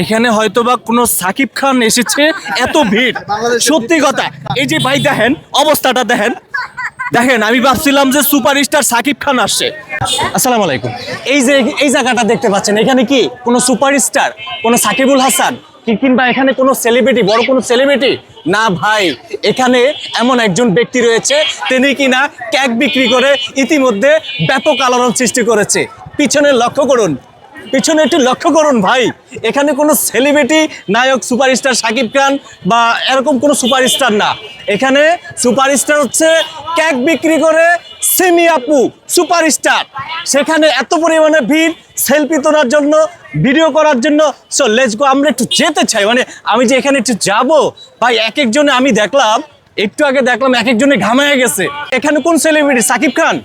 এখানে হয়তোবা কোনো সাকিব খান এসেছে এত ভিড়। সত্যি কথা এই যে ভাই দেখেন অবস্থাটা দেখেন। দেখেন আমি ভাবছিলাম যে সুপারস্টার সাকিব খান আসছে। আসসালামু আলাইকুম। এই যে এই জায়গাটা দেখতে পাচ্ছেন এখানে কি কোনো সুপারস্টার কোনো সাকিবুল হাসান? কি কিংবা এখানে কোনো সেলিব্রিটি বড় কোনো সেলিব্রিটি না ভাই এখানে এমন একজন ব্যক্তি রয়েছে তিনি কিনা কেক বিক্রি করে ইতিমধ্যে ব্যাপক আলোড়ন সৃষ্টি করেছে। পিছনে লক্ষ্য করুন পিছনে একটু লক্ষ্য করুন ভাই, এখানে কোনো সেলিব্রিটি নায়ক সুপারস্টার সাকিব খান বা এরকম কোনো সুপারস্টার না। এখানে সুপারস্টার হচ্ছে কেক বিক্রি করে সিমি আপু সুপারস্টার সেখানে এত পরিমাণে ভিড় সেলফি তোলার জন্য ভিডিও করার জন্য। সো লেটস গো আমরা একটু যেতে চাই। মানে আমি যে এখানে একটু যাব, ভাই, এক একজনে আমি দেখলাম, একটু আগে দেখলাম এক একজনে ঘামায় গেছে। এখানে কোন সেলিব্রিটি সাকিব খান?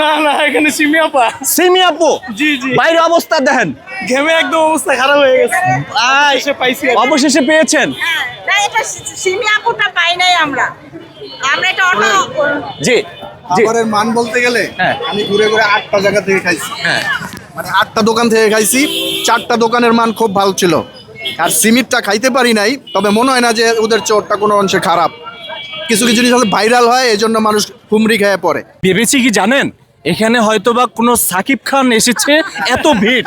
না না এখানে সিমিয়াপা সিমি আপু? জি, জি। বাইরে অবস্থা দেখেন। ঘেমে একদম অবস্থা খারাপ হয়ে গেছে। এসে পাইছি অবশেষে পেয়েছেন। হ্যাঁ, না এটা সিমি আপুটা পাই নাই আমরা। আমরা এটা অটো জি জি। খাবারের মান বলতে গেলে হ্যাঁ। আমি ঘুরে ঘুরে আটটা জায়গা থেকে খাইছি। হ্যাঁ। মানে আটটা দোকান থেকে খাইছি। চারটা দোকানের মান খুব ভালো ছিল। আর সিমিটটা খাইতে পারি নাই তবে মনে হয় না যে ওদের চোরটা কোনো অংশে খারাপ। কিছু কিছু জিনিস ভাইরাল হয় এই জন্য মানুষ হুমড়ি খেয়ে পড়ে। ভেবেছি কি জানেন? এখানে হয়তোবা কোনো সাকিব খান এসেছে এত ভিড়।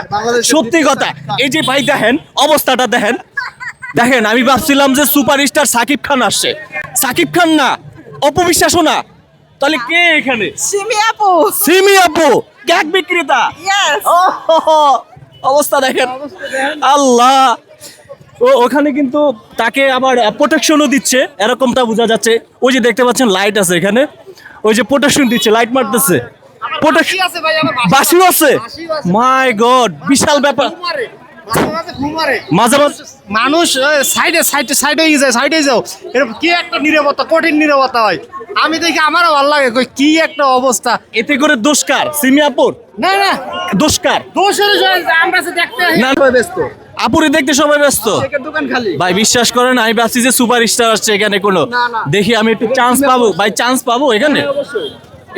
সত্যি কথা এই যে ভাই দেখেন অবস্থাটা দেখেন। দেখেন আমি ভাবছিলাম যে সুপারস্টার সাকিব খান আসছে। সাকিব খান না অপবিশ্বাসও না। তাহলে কে এখানে? সিমি আপু। সিমি আপু কেক বিক্রেতা। ও হো হো, অবস্থা দেখেন। আল্লাহ। ও ওখানে কিন্তু তাকে আবার প্রোটেকশনও দিচ্ছে এরকমটা বোঝা যাচ্ছে। ওই যে দেখতে পাচ্ছেন লাইট আছে এখানে। ওই যে প্রোটেকশন দিচ্ছে লাইট মারতেছে। প্রোটেকশন বাসিও আছে। মাই গড বিশাল ব্যাপার। মাঝে মাঝে মানুষ সাইডে সাইডে সাইডে যায় সাইডে যাও। এরকম কি একটা নিরাপত্তা কঠিন নিরাপত্তা হয়। আমি দেখি আমারও ভালো লাগে কই, কি একটা অবস্থা। এতে করে দোষকার সিমিয়াপুর না না। দোষকার দোষের আমরা দেখতে না ব্যস্ত আপুরে দেখতে সবাই ব্যস্ত। ভাই বিশ্বাস করেন আমি ভাবছি যে সুপার স্টার আসছে এখানে কোনো। দেখি আমি একটু চান্স পাবো। ভাই চান্স পাবো এখানে?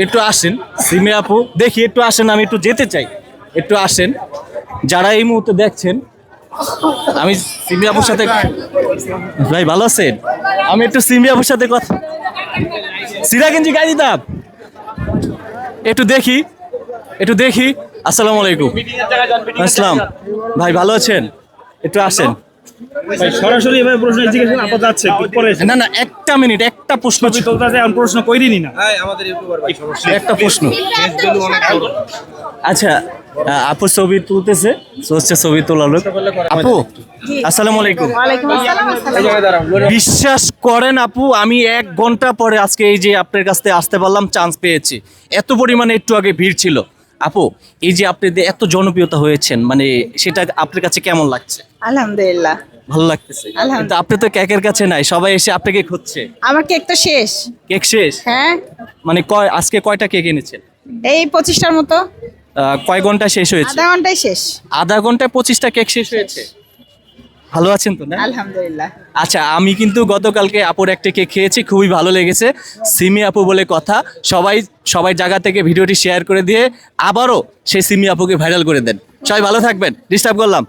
একটু আসেন, সিমে আপু। দেখি একটু আসেন, আমি একটু যেতে চাই। একটু আসেন। যারা এই মুহূর্তে দেখছেন, আমি সিমি আপুর সাথে ভাই, ভালো আছেন? আমি একটু সিমি আপুর সাথে কথা সিরাগঞ্জি গাই দিতাম একটু দেখি একটু দেখি। আসসালামু আলাইকুম। আসসালাম। ভাই, ভালো আছেন? একটু আসেন। সরাসরি এভাবে প্রশ্ন জিজ্ঞেস করেন আপদ যাচ্ছে পরে না না একটা মিনিট একটা প্রশ্ন ছবি তুলতে আছে এখন প্রশ্ন কইরিনি না একটা প্রশ্ন। আচ্ছা আপু ছবি তুলতেছে হচ্ছে ছবি তোলালো আপু আসসালামু আলাইকুম। ওয়ালাইকুম আসসালাম আসসালাম। বিশ্বাস করেন আপু আমি এক ঘণ্টা পরে আজকে এই যে আপনার কাছ থেকে আসতে পারলাম চান্স পেয়েছি। এত পরিমাণে একটু আগে ভিড় ছিল। আপু এই যে আপনি এত জনপ্রিয়তা হয়েছেন মানে সেটা আপনার কাছে কেমন লাগছে? আলহামদুলিল্লাহ। ভালো লাগতেছে। কিন্তু আপনি তো কেকের কাছে নাই সবাই এসে আপনাকে খুঁজছে। আমার কেক তো শেষ। কেক শেষ? হ্যাঁ। মানে কয় আজকে কয়টা কেক এনেছেন? এই পঁচিশটার মতো। কয় ঘণ্টা শেষ হয়েছে? আধা ঘন্টায় শেষ। আধা ঘন্টায় পঁচিশটা কেক শেষ হয়েছে? ভালো আছেন তো না? আলহামদুলিল্লাহ। আচ্ছা আমি কিন্তু গতকালকে আপুর একটা কেক খেয়েছি খুবই ভালো লেগেছে। সিমি আপু বলে কথা সবাই সবাই জায়গা থেকে ভিডিওটি শেয়ার করে দিয়ে আবারও সেই সিমি আপুকে ভাইরাল করে দেন। সবাই ভালো থাকবেন ডিস্টার্ব করলাম।